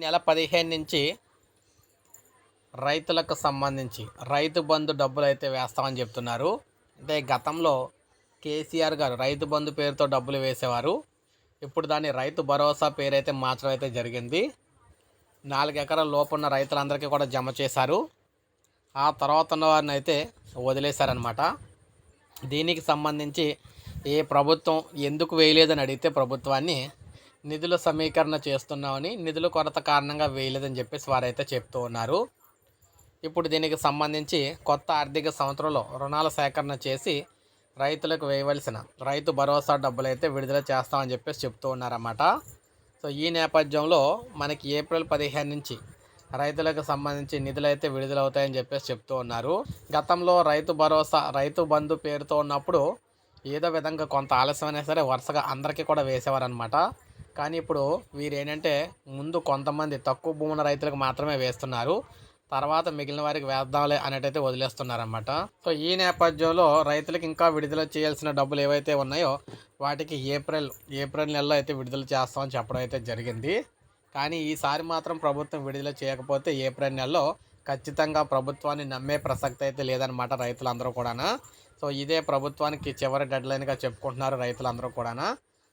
నెల పదిహేను నుంచి రైతులకు సంబంధించి రైతు బంధు డబ్బులు అయితే వేస్తామని చెప్తున్నారు. అంటే గతంలో కేసీఆర్ గారు రైతు బంధు పేరుతో డబ్బులు వేసేవారు. ఇప్పుడు దాన్ని రైతు భరోసా పేరు అయితే మార్చడం అయితే జరిగింది. నాలుగు ఎకరాల లోపున్న రైతులందరికీ కూడా జమ చేశారు. ఆ తర్వాత ఉన్న వారిని అయితే వదిలేశారనమాట దీనికి సంబంధించి ఏ ప్రభుత్వం ఎందుకు వేయలేదని అడిగితే ప్రభుత్వాన్ని నిధుల సమీకరణ చేస్తున్నామని నిధుల కొరత కారణంగా వేయలేదని చెప్పేసి వారైతే చెప్తూ ఉన్నారు. ఇప్పుడు దీనికి సంబంధించి కొత్త ఆర్థిక సంవత్సరంలో రుణాల సేకరణ చేసి రైతులకు వేయవలసిన రైతు భరోసా డబ్బులు అయితే విడుదల చేస్తామని చెప్పేసి చెప్తూ ఉన్నారన్నమాట. సో ఈ నేపథ్యంలో మనకి ఏప్రిల్ పదిహేను నుంచి రైతులకు సంబంధించి నిధులు అయితే విడుదలవుతాయని చెప్పేసి చెప్తూ ఉన్నారు. గతంలో రైతు భరోసా రైతు బంధు పేరుతో ఉన్నప్పుడు ఏదో విధంగా కొంత ఆలస్యమైనా సరే వరుసగా అందరికీ కూడా వేసేవారనమాట కానీ ఇప్పుడు వీరు ఏంటంటే ముందు కొంతమంది తక్కువ భూముల రైతులకు మాత్రమే వేస్తున్నారు. తర్వాత మిగిలిన వారికి వేద్దాంలే అనేటైతే వదిలేస్తున్నారన్నమాట. సో ఈ నేపథ్యంలో రైతులకు ఇంకా విడుదల చేయాల్సిన డబ్బులు ఏవైతే ఉన్నాయో వాటికి ఏప్రిల్ ఏప్రిల్ నెలలో అయితే విడుదల చేస్తామని చెప్పడం అయితే జరిగింది. కానీ ఈసారి మాత్రం ప్రభుత్వం విడుదల చేయకపోతే ఏప్రిల్ నెలలో ఖచ్చితంగా ప్రభుత్వాన్ని నమ్మే ప్రసక్తి అయితే లేదనమాట రైతులందరూ కూడా సో ఇదే ప్రభుత్వానికి చివరి డెడ్లైన్గా చెప్పుకుంటున్నారు రైతులందరూ కూడా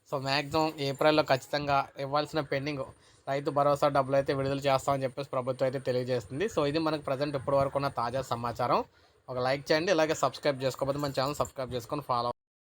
సో మ్యాక్సిమం ఏప్రిల్లో ఖచ్చితంగా ఇవ్వాల్సిన పెండింగ్ రైతు భరోసా డబ్బులు అయితే విడుదల చేస్తామని చెప్పేసి ప్రభుత్వం అయితే తెలియజేస్తుంది. సో ఇది మనకు ప్రజెంట్ ఇప్పటి వరకు ఉన్న తాజా సమాచారం. ఒక లైక్ చేయండి ఇలాగే సబ్స్క్రైబ్ చేసుకోకపోతే మన ఛానల్ సబ్స్క్రైబ్ చేసుకొని ఫాలో